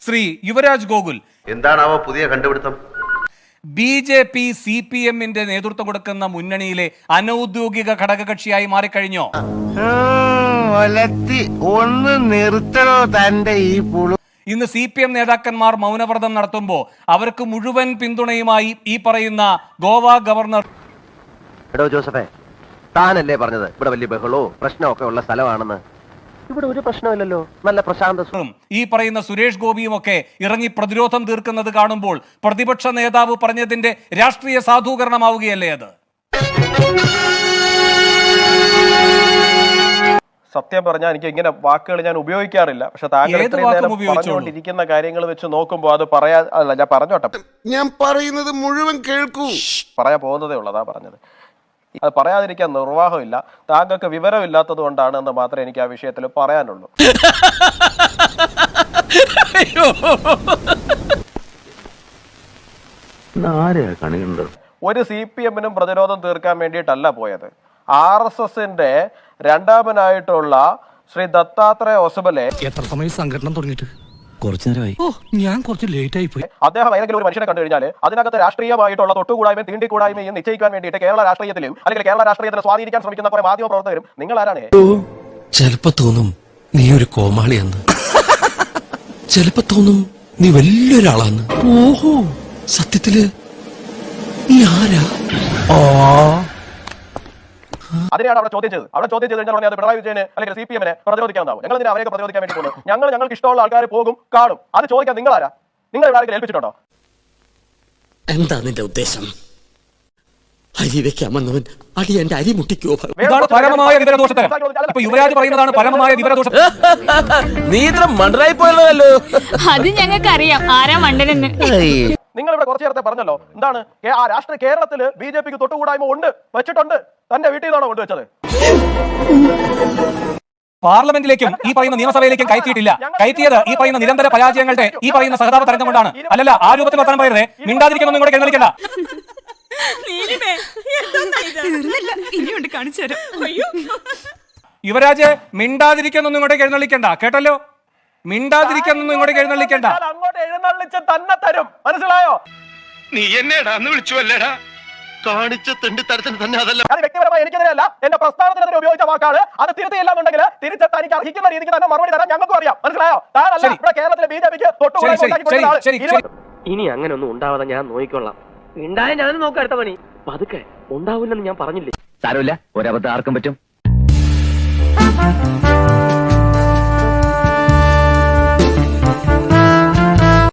ശ്രീ യുവരാജ് ഗോകുൽ. എന്താണാവോ പുതിയ കണ്ടുപിടുത്തം? B J P C P എമ്മിന്റെ നേതൃത്വം കൊടുക്കുന്ന മുന്നണിയിലെ അനൌദ്യോഗിക ഘടകകക്ഷിയായി മാറിക്കഴിഞ്ഞോ? ഒന്ന് നിർത്തണോ തന്റെ ഈ പുളു ഇന്ന് സി പി എം നേതാക്കന്മാർ മൗനവ്രതം നടത്തുമ്പോൾ അവർക്ക് മുഴുവൻ പിന്തുണയുമായി ഈ പറയുന്ന ഗോവ ഗവർണർ എടോ ജോസഫേ താനല്ലേ പറഞ്ഞത്? ഇവിടെ വലിയ ബഹളവും പ്രശ്നമൊക്കെ ഉള്ള സ്ഥലമാണെന്ന്. ഇവിടെ ഒരു പ്രശ്നമില്ലല്ലോ. നല്ല പ്രശാന്ത ഈ പറയുന്ന സുരേഷ് ഗോപിയും ഒക്കെ ഇറങ്ങി പ്രതിരോധം തീർക്കുന്നത് കാണുമ്പോൾ പ്രതിപക്ഷ നേതാവ് പറഞ്ഞതിന്റെ രാഷ്ട്രീയ സാധൂകരണമാവുകയല്ലേ അത്? സത്യം പറഞ്ഞാൽ എനിക്ക് ഇങ്ങനെ വാക്കുകൾ ഞാൻ ഉപയോഗിക്കാറില്ല. പക്ഷെ താങ്കൾ ഇത്രയും നേരം. പറഞ്ഞുകൊണ്ടിരിക്കുന്ന കാര്യങ്ങൾ വെച്ച് നോക്കുമ്പോൾ അത് പറയാ അല്ല ഞാൻ പറഞ്ഞോട്ടെ. ഞാൻ പറയുന്നത് മുഴുവൻ കേൾക്കൂ. പറയാ പോകുന്നതേ ഉള്ളതാ പറഞ്ഞത്. അത് പറയാതിരിക്കാൻ നിർവാഹമില്ല. താങ്കൾക്ക് വിവരമില്ലാത്തത് കൊണ്ടാണ് എന്ന് മാത്രമേ എനിക്ക് ആ വിഷയത്തിൽ പറയാനുള്ളൂ. ഒരു സി പി എമ്മിനും പ്രതിരോധം തീർക്കാൻ വേണ്ടിയിട്ടല്ല പോയത്. ആർ എസ് എസിന്റെ രണ്ടാമനായിട്ടുള്ള ശ്രീ ദത്താത്രേയ ഒസബലെ എത്ര സമയം സംഘടന തുടങ്ങിയിട്ട്? കുറച്ചു നേരമായി. ഓ ഞാൻ കുറച്ച് ലേറ്റ് ആയി പോയി. അദ്ദേഹം ഏതെങ്കിലും ഒരു മനുഷ്യനെ കണ്ടു കഴിഞ്ഞാൽ അതിനകത്ത് രാഷ്ട്രീയമായിട്ടുള്ള തൊട്ടുകൂടായ്മയും തീണ്ടിക്കൂടായ്മയും നിശ്ചയിക്കാൻ വേണ്ടിയിട്ട് കേരള രാഷ്ട്രീയത്തിലും അല്ലെങ്കിൽ കേരള രാഷ്ട്രീയത്തിൽ സ്വാധീനിക്കാൻ ശ്രമിക്കുന്ന കുറെ മാധ്യമ പ്രവർത്തകരും നിങ്ങൾ ആരാണ്? ചിലപ്പോ തോന്നും നീ ഒരു കോമാളിയെന്ന്. ചിലപ്പോ തോന്നും നീ വലിയൊരാളാന്ന്. ഓഹോ. സത്യത്തിൽ നീ ആരാ? അതിനെയാണ് അവിടെ ചോദ്യം ചെയ്തത്? അവിടെ ചോദ്യം ചെയ്ത് കഴിഞ്ഞാൽ അത് പിണറായി വിജയന് അല്ലെങ്കിൽ സി പി എമ്മിനെ പ്രതിരോധിക്കാവുന്നതാവും. ഞങ്ങൾ ഇതിനെ അവരെയൊക്കെ പ്രതിരോധിക്കാൻ വേണ്ടി പോകുന്നു. ഞങ്ങൾ ഞങ്ങൾക്ക് ഇഷ്ടമുള്ള ആൾക്കാർ പോകും കാണും. അത് ചോദിക്കാൻ നിങ്ങളാരാ? ആരാ നിങ്ങൾ ഇവിടെ ആരെങ്കിലും ഏൽപ്പിച്ചിട്ടുണ്ടോ? എന്താ നിന്റെ ഉദ്ദേശം? അരി വെക്കാമെന്നവൻ അടി എന്റെ അരി മുട്ടിക്കോ ഇതാണ് പരമമായ വിവരദോഷത്തരം. ഇപ്പൊ യുവരാജ് പറയുന്നതാണ് പരമമായ വിവരദോഷം. നീ ഇത്ര മണ്ടറായി പോയല്ലോ. അത് ഞങ്ങൾക്കറിയാം. ആരാ മണ്ടനെന്ന്? നിങ്ങൾ ഇവിടെ കുറച്ചു നേരത്തെ പറഞ്ഞല്ലോ എന്താണ് ആ രാഷ്ട്രീയ കേരളത്തിൽ ബി ജെ പിക്ക് തൊട്ടുകൂടായ്മ ഉണ്ട് വെച്ചിട്ടുണ്ട്. തന്റെ വീട്ടിൽ നിന്നാണോ കൊണ്ടുവച്ചത്? പാർലമെന്റിലേക്കും ഈ പറയുന്ന നിയമസഭയിലേക്കും കയറ്റിയിട്ടില്ല. കയറ്റിയത് ഈ പറയുന്ന നിരന്തര പരാജയങ്ങളുടെ ഈ പറയുന്ന സഹതാപ തരംഗം കൊണ്ടാണ്. അല്ലല്ല ആ രൂപത്തിൽ വർത്തമാനം പറയരുത്. മിണ്ടാതിരിക്കണം ഇങ്ങോട്ട് അയ്യോ. യുവരാജ് മിണ്ടാതിരിക്കുന്നൊന്നും ഇങ്ങോട്ട് എഴുന്നള്ളിക്കണ്ട. കേട്ടല്ലോ? മിണ്ടാതിരിക്കുന്നൊന്നും ഇങ്ങോട്ട് എഴുന്നള്ളിക്കണ്ട. അങ്ങോട്ട് എഴുന്നള്ളിച്ച് തന്നെ തരും. മനസ്സിലായോ? നീ എന്നെടാ എന്ന് വിളിച്ചു അല്ലേടാ കാണിച്ച തെണ്ടിത്തരത്തിന് തന്നെ അതല്ല അത് വ്യക്തിപരമായി എനിക്കെതിരെയല്ല. എന്റെ പ്രസ്ഥാനത്തിനെതിരെ ഉപയോഗിച്ച വാക്കാണ്. അത് തിരുത്തിയില്ലെന്നുണ്ടെങ്കിൽ തിരിച്ച് തനിക്ക് അർഹിക്കുന്ന രീതിക്ക് തന്നെ മറുപടി തരാൻ ഞങ്ങൾക്കും അറിയാം. മനസ്സിലായോ? താനല്ല ശരി. ഇവിടെ കേരളത്തിലെ ബി ജെ പിക്ക് ഇനി അങ്ങനെ ഒന്നും ഉണ്ടാവാതെ ഞാൻ നോക്കിക്കൊള്ളാം. ഉണ്ടായ ഞാൻ നോക്കാം അടുത്ത പണി. പതുക്കെ. ഉണ്ടാവില്ലെന്ന് ഞാൻ പറഞ്ഞില്ലേ? സാരമില്ല. ഒരബദ്ധം ആർക്കും പറ്റും.